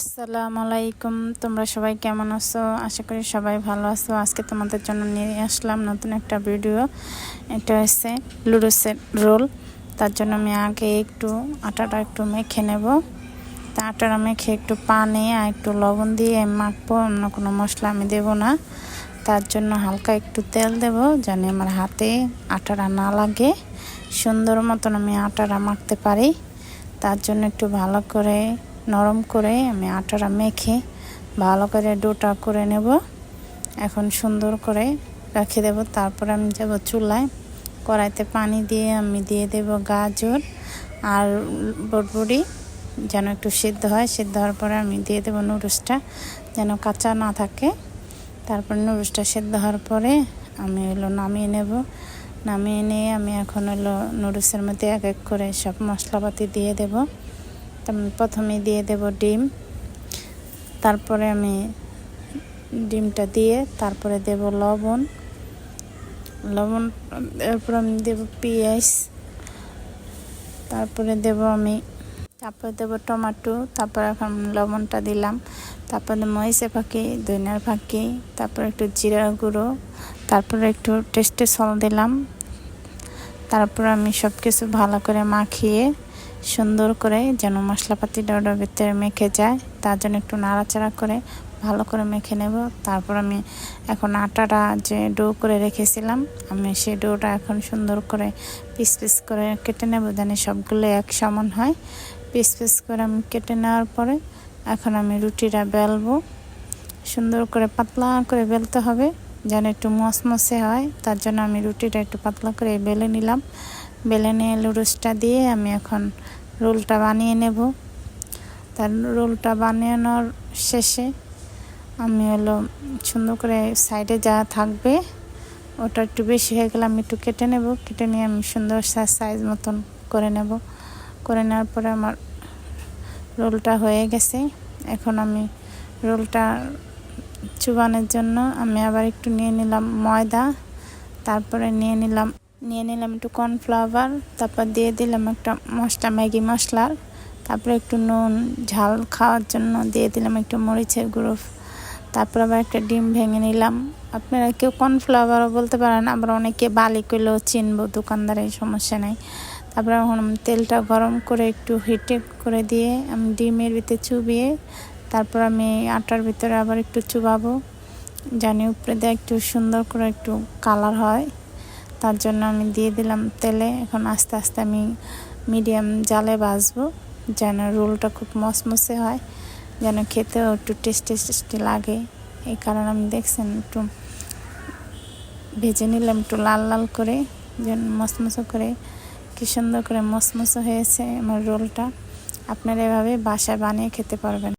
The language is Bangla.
আসসালামু আলাইকুম। তোমরা সবাই কেমন আছো? আশা করি সবাই ভালো আছো। আজকে তোমাদের জন্য নিয়ে আসলাম নতুন একটা ভিডিও। এটা হচ্ছে লুডোসের রোল। তার জন্য আমি আগে একটু আটাটা একটু মেখে নেব। তা আটাটা মেখে একটু পানি আর একটু লবণ দিয়ে মাখবো। অন্য কোনো মশলা আমি দেবো না। তার জন্য হালকা একটু তেল দেব যেন আমার হাতে আটাটা না লাগে। সুন্দর মতন আমি আটাটা মাখতে পারি। তার জন্য একটু ভালো করে নরম করে আমি আটাটা মেখে ভালো করে ডোটা করে নেব। এখন সুন্দর করে রেখে দেব। তারপর আমি যাব চুলায়। কড়াইতে পানি দিয়ে আমি দিয়ে দেব গাজর আর বটবড়ি যেন একটু সিদ্ধ হয়। সিদ্ধ হওয়ার পরে আমি দিয়ে দেবো নুডলসটা যেন কাঁচা না থাকে। তারপর নুডলসটা সিদ্ধ হওয়ার পরে আমি হলো নামিয়ে নেব। নামিয়ে নিয়ে আমি এখন হলো নুডলসের মধ্যে এক এক করে সব মশলাপাতি দিয়ে দেবো। প্রথমে দিয়ে দেব ডিম। তারপরে আমি ডিমটা দিয়ে তারপরে দেব লবণ। লবণ, এরপর আমি দেব পেঁয়াজ। তারপরে দেব আমি, তারপরে দেব টমাটো। তারপর এখন লবণটা দিলাম। তারপরে মহিষে ফাঁকি দইনার ফাঁকি, তারপর একটু জিরা গুঁড়ো। তারপরে একটু টেস্টে সল দিলাম। তারপর আমি সব কিছু ভালো করে মাখিয়ে সুন্দর করে যেন মশলাপাতি ওটার ভিতরে মেখে যায়, তার জন্য একটু নাড়াচাড়া করে ভালো করে মেখে নেব। তারপর আমি এখন আটাটা যে ডো করে রেখেছিলাম, আমি সেই ডোটা এখন সুন্দর করে পিস পিস করে কেটে নেব, যেন সবগুলো এক সমান হয়। পিস পিস করে আমি কেটে নেওয়ার পরে এখন আমি রুটিটা বেলবো। সুন্দর করে পাতলা করে বেলতে হবে। যেন একটু মসমসে হয়, তার জন্য আমি রুটিটা একটু পাতলা করে বেলে নিলাম। বেলে নিয়ে লুডুসটা দিয়ে আমি এখন রোলটা বানিয়ে নেব। তার রোলটা বানানোর শেষে আমি হলো সুন্দর করে সাইডে যা থাকবে, ওটা একটু বেশি হয়ে গেলে আমি একটু কেটে নেব। কেটে নিয়ে আমি সুন্দর সাইজ মতন করে নেব। করে নেওয়ার পরে আমার রোলটা হয়ে গেছে। এখন আমি রোলটা চুবানোর জন্য আমি আবার একটু নিয়ে নিলাম ময়দা, তারপরে নিয়ে নিলাম নিয়ে নিলাম একটু কর্নফ্লাওয়ার, তারপর দিয়ে দিলাম একটা মশলা, ম্যাগি মশলার, তারপরে একটু নুন, ঝাল খাওয়ার জন্য দিয়ে দিলাম একটু মরিচের গুঁড়ো, তারপর আবার একটা ডিম ভেঙে নিলাম। আপনারা কেউ কর্নফ্লাওয়ারও বলতে পারেন আবার অনেকে বালি করলেও চিনবো, দোকানদারের সমস্যা নেই। তারপরে এখন তেলটা গরম করে একটু হিটে করে দিয়ে আমি ডিমের ভিতরে চুবিয়ে তারপর আমি আটার ভিতরে আবার একটু চুবাবো। জানি উপরে দিয়ে একটু সুন্দর করে একটু কালার হয়। তার জন্য আমি দিয়ে দিলাম তেলে। এখন আস্তে আস্তে আমি মিডিয়াম জালে বাজবো যেন রোলটা খুব মসমসে হয়, যেন খেতেও একটু টেস্টি টেস্টি লাগে। এই কারণে আমি দেখছেন একটু ভেজে নিলাম একটু লাল লাল করে, যেন মসমসো করে, কি সুন্দর করে মসমসো হয়েছে আমার রোলটা। আপনারা এভাবে বাসায় বানিয়ে খেতে পারবেন।